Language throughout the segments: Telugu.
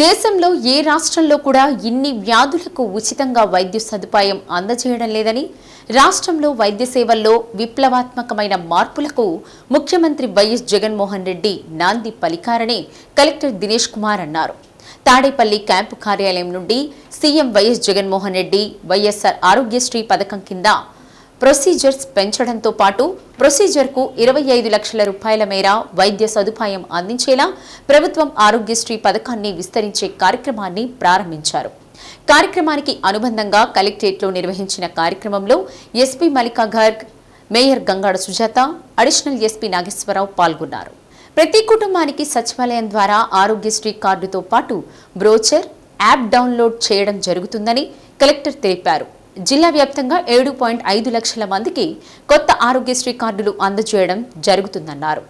దేశంలో ఏ రాష్ట్రంలో కూడా ఇన్ని వ్యాధులకు ఉచితంగా వైద్య సదుపాయం అందజేయడం లేదని రాష్ట్రంలో వైద్య సేవల్లో విప్లవాత్మకమైన మార్పులకు ముఖ్యమంత్రి వైఎస్ జగన్మోహన్ రెడ్డి నాంది పలికారని కలెక్టర్ దినేష్ కుమార్ అన్నారు. తాడేపల్లి క్యాంపు కార్యాలయం నుండి CM YS Jaganmohan Reddy YSR Aarogyasri పథకం కింద ప్రొసీజర్స్ పెంచడంతో పాటు ప్రొసీజర్కు ఇరవై ఐదు లక్షల రూపాయల మేర వైద్య సదుపాయం అందించేలా ప్రభుత్వం ఆరోగ్యశ్రీ పథకాన్ని విస్తరించే కార్యక్రమాన్ని ప్రారంభించారు. కార్యక్రమానికి అనుబంధంగా కలెక్టరేట్లో నిర్వహించిన కార్యక్రమంలో SP Mallika Garg mayor Gangada Sujatha additional SP Nageswararao పాల్గొన్నారు. ప్రతి కుటుంబానికి సచివాలయం ద్వారా ఆరోగ్యశ్రీ కార్డుతో పాటు బ్రోచర్ యాప్ డౌన్లోడ్ చేయడం జరుగుతుందని కలెక్టర్ తెలిపారు. జిల్లా వ్యాప్తంగా ఏడు పాయింట్ ఐదు లక్షల మందికి కొత్త ఆరోగ్యశ్రీ కార్డులు అందజేయడం జరుగుతుందన్నారు.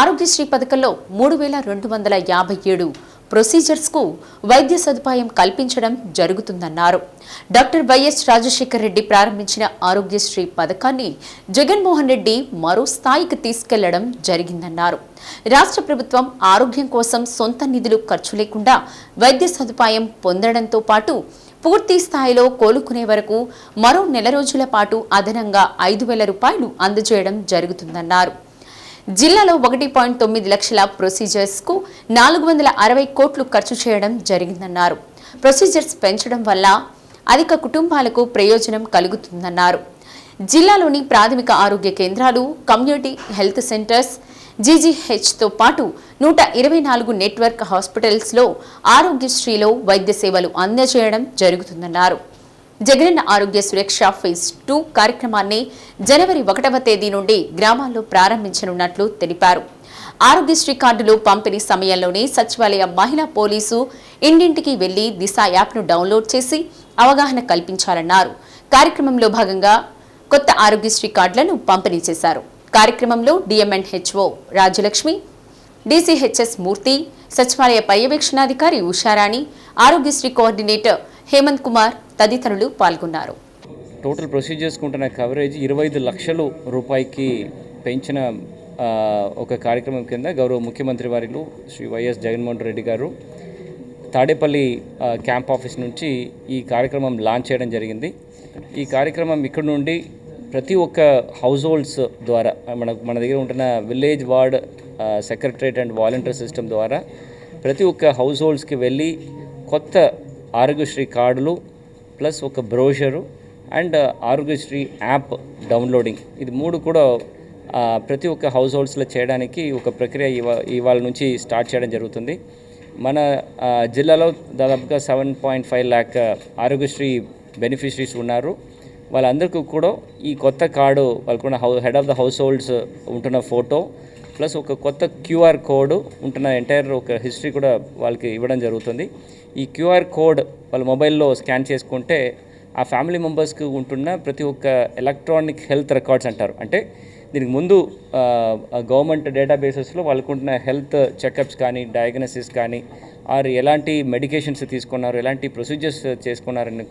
ఆరోగ్యశ్రీ పథకంలో మూడు వేల రెండు వందల యాభై ఏడు ప్రొసీజర్స్కు వైద్య సదుపాయం కల్పించడం జరుగుతుందన్నారు. డాక్టర్ వైఎస్ రాజశేఖర్ రెడ్డి ప్రారంభించిన ఆరోగ్యశ్రీ పథకాన్ని జగన్మోహన్ రెడ్డి మరో స్థాయికి తీసుకెళ్ళడం జరిగిందన్నారు. రాష్ట్ర ప్రభుత్వం ఆరోగ్యం కోసం సొంత నిధులు ఖర్చు లేకుండా వైద్య సదుపాయం పొందడంతో పాటు పూర్తి స్థాయిలో కోలుకునే వరకు మరో నెల రోజుల పాటు అదనంగా ఐదు వేల రూపాయలు అందజేయడం జరుగుతుందన్నారు. జిల్లాలో ఒకటి పాయింట్ తొమ్మిది లక్షల ప్రొసీజర్స్కు నాలుగు వందల అరవై కోట్లు ఖర్చు చేయడం జరిగిందన్నారు. ప్రొసీజర్స్ పెంచడం వల్ల అధిక కుటుంబాలకు ప్రయోజనం కలుగుతుందన్నారు. జిల్లాలోని ప్రాథమిక ఆరోగ్య కేంద్రాలు కమ్యూనిటీ హెల్త్ సెంటర్స్ జీజీహెచ్తో పాటు నూట ఇరవై నాలుగు నెట్వర్క్ హాస్పిటల్స్లో ఆరోగ్యశ్రీలో వైద్య సేవలు అందజేయడం జరుగుతుందన్నారు. జగనన్న ఆరోగ్య సురక్ష ఫేజ్ టూ కార్యక్రమాన్ని జనవరి ఒకటవ తేదీ నుండి గ్రామాల్లో ప్రారంభించనున్నట్లు తెలిపారు. ఆరోగ్యశ్రీ కార్డులు పంపిణీ సమయంలోనే సచివాలయ మహిళా పోలీసు ఇంటింటికి వెళ్ళి దిశ యాప్ను డౌన్లోడ్ చేసి అవగాహన కల్పించాలన్నారు. కార్యక్రమంలో భాగంగా కొత్త ఆరోగ్యశ్రీ కార్డులను పంపిణీ చేశారు. కార్యక్రమంలో DMN HO Rajyalakshmi DCHS Murthy సచివాలయ పర్యవేక్షణాధికారి ఉషారాణి ఆరోగ్యశ్రీ కోఆర్డినేటర్ హేమంత్ కుమార్ తదితరులు పాల్గొన్నారు. టోటల్ ప్రొసీడ్ ఉంటున్న కవరేజ్ ఇరవై ఐదు లక్షలు రూపాయికి పెంచిన ఒక కార్యక్రమం కింద గౌరవ ముఖ్యమంత్రి వారిలు శ్రీ వైఎస్ జగన్మోహన్ రెడ్డి గారు తాడేపల్లి క్యాంప్ ఆఫీస్ నుంచి ఈ కార్యక్రమం లాంచ్ చేయడం జరిగింది. ఈ కార్యక్రమం ఇక్కడ నుండి ప్రతి ఒక్క హౌస్ హోల్డ్స్ ద్వారా మన మన దగ్గర ఉంటున్న village ward secretariat and volunteer system ద్వారా ప్రతి ఒక్క హౌస్ హోల్డ్స్కి వెళ్ళి కొత్త ఆరోగ్యశ్రీ కార్డులు ప్లస్ ఒక brochure and Aarogyasri app downloading. ఇది మూడు కూడా ప్రతి ఒక్క హౌస్ హోల్డ్స్లో చేయడానికి ఒక ప్రక్రియ ఇవా ఇవాళ నుంచి స్టార్ట్ చేయడం జరుగుతుంది. మన జిల్లాలో దాదాపుగా seven point five lakh Aarogyasri beneficiaries ఉన్నారు. వాళ్ళందరికీ కూడా ఈ కొత్త కార్డు వాళ్ళకున్న how head of the house holds ఉంటున్న ఫోటో ప్లస్ ఒక కొత్త క్యూఆర్ కోడ్ ఉంటున్న ఎంటైర్ ఒక హిస్టరీ కూడా వాళ్ళకి ఇవ్వడం జరుగుతుంది. ఈ క్యూఆర్ కోడ్ వాళ్ళ మొబైల్లో స్కాన్ చేసుకుంటే ఆ ఫ్యామిలీ మెంబర్స్కి ఉంటున్న ప్రతి ఒక్క ఎలక్ట్రానిక్ హెల్త్ రికార్డ్స్ అంటారు. అంటే దీనికి ముందు గవర్నమెంట్ డేటాబేసెస్లో వాళ్ళకు ఉంటున్న హెల్త్ చెకప్స్ కానీ డయాగ్నోసిస్ కానీ ఆర్ ఎలాంటి మెడికేషన్స్ తీసుకున్నారు ఎలాంటి ప్రొసీజర్స్ చేసుకున్నారని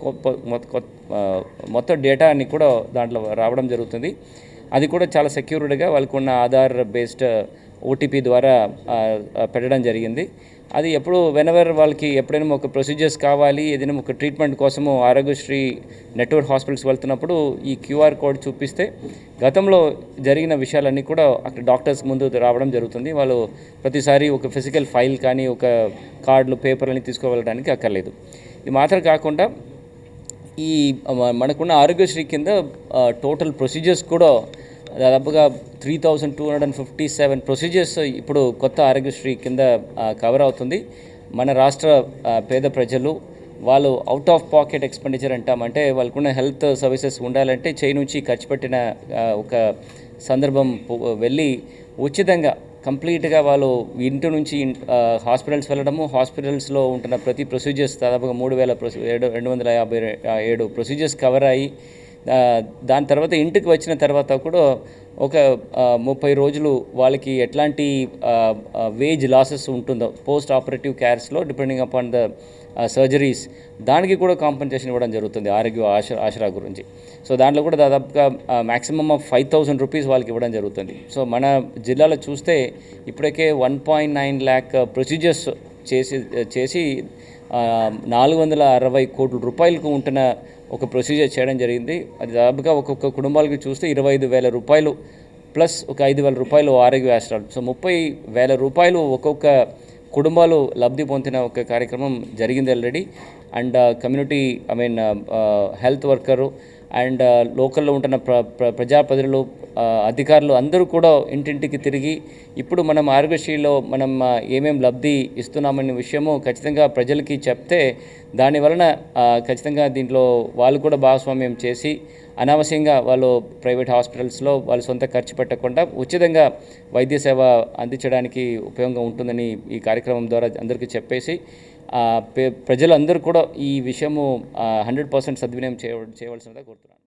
మొత్తం డేటా కొ- మొత్తం కూడా దాంట్లో రావడం జరుగుతుంది. అది కూడా చాలా సెక్యూర్డ్గా వాళ్ళకున్న ఆధార్ బేస్డ్ ఓటీపీ ద్వారా పెట్టడం జరిగింది. అది ఎప్పుడు వెనవర్ వాళ్ళకి ఎప్పుడైనా ఒక ప్రొసీజర్స్ కావాలి ఏదైనా ఒక ట్రీట్మెంట్ కోసము ఆరోగ్యశ్రీ నెట్వర్క్ హాస్పిటల్స్ వెళ్తున్నప్పుడు ఈ క్యూఆర్ కోడ్ చూపిస్తే గతంలో జరిగిన విషయాలన్నీ కూడా అక్కడ డాక్టర్స్ ముందు రావడం జరుగుతుంది. వాళ్ళు ప్రతిసారి ఒక ఫిజికల్ ఫైల్ కానీ ఒక కార్డులు పేపర్లని తీసుకువెళ్ళడానికి అక్కర్లేదు. ఇది మాత్రం కాకుండా ఈ మనకున్న ఆరోగ్యశ్రీ కింద టోటల్ ప్రొసీజర్స్ కూడా దాదాపుగా three thousand two hundred and fifty seven procedures ఇప్పుడు కొత్త ఆరోగ్యశ్రీ కింద కవర్ అవుతుంది. మన రాష్ట్ర పేద ప్రజలు వాళ్ళు అవుట్ ఆఫ్ పాకెట్ ఎక్స్పెండిచర్ అంటామంటే వాళ్ళకున్న హెల్త్ సర్వీసెస్ ఉండాలంటే చేయి నుంచి ఖర్చు పెట్టిన ఒక సందర్భం వెళ్ళి ఉచితంగా కంప్లీట్గా వాళ్ళు ఇంటి నుంచి హాస్పిటల్స్ వెళ్ళడము. హాస్పిటల్స్లో ఉంటున్న ప్రతి ప్రొసీజర్స్ దాదాపుగా మూడు వేల ప్రొసీ ఏడు రెండు వందల యాభై ఏడు ప్రొసీజర్స్ కవర్ అయ్యి దాని తర్వాత ఇంటికి వచ్చిన తర్వాత కూడా ఒక ముప్పై రోజులు వాళ్ళకి ఎట్లాంటి వేజ్ లాసెస్ ఉంటుందో పోస్ట్ ఆపరేటివ్ కేర్స్లో డిపెండింగ్ అపాన్ ద సర్జరీస్ దానికి కూడా కాంపెన్సేషన్ ఇవ్వడం జరుగుతుంది ఆరోగ్య ఆశ ఆశరా గురించి. సో దాంట్లో కూడా దాదాపుగా maximum of five thousand rupees వాళ్ళకి ఇవ్వడం జరుగుతుంది. సో మన జిల్లాలో చూస్తే ఇప్పటికే one point nine lakh procedures చేసి చేసి నాలుగు వందల అరవై కోట్ల రూపాయలకు ఉంటున్న ఒక ప్రొసీజర్ చేయడం జరిగింది. అది దాదాపుగా ఒక్కొక్క కుటుంబాలకి చూస్తే ఇరవై ఐదు వేల రూపాయలు ప్లస్ ఒక ఐదు వేల రూపాయలు ఆరోగ్య రాష్ట్రాలు సో ముప్పై వేల రూపాయలు ఒక్కొక్క కుటుంబాలు లబ్ధి పొందిన ఒక కార్యక్రమం జరిగింది already and community I mean health worker and uh, లోకల్లో ఉంటున్న ప్ర ప్ర ప్రజాప్రతినిధులు uh, అధికారులు అందరూ కూడా ఇంటింటికి తిరిగి ఇప్పుడు మనం ఆరోగ్యశ్రీలో మనం ఏమేమి ఏమేం లబ్ధి ఇస్తున్నామనే విషయము ఖచ్చితంగా ప్రజలకి చెప్తే దాని వలన ఖచ్చితంగా దీంట్లో వాళ్ళు కూడా భాగస్వామ్యం చేసి అనవసరంగా వాళ్ళు ప్రైవేట్ హాస్పిటల్స్లో వాళ్ళు సొంత ఖర్చు పెట్టకుండా ఉచితంగా వైద్య సేవ అందించడానికి ఉపయోగంగా ఉంటుందని ఈ కార్యక్రమం ద్వారా అందరికీ చెప్పేసి ప్రజలందరూ కూడా ఈ విషయము హండ్రెడ్ పర్సెంట్ సద్వినియోగం చేయ చేయవలసిందిగా కోరుతున్నాను.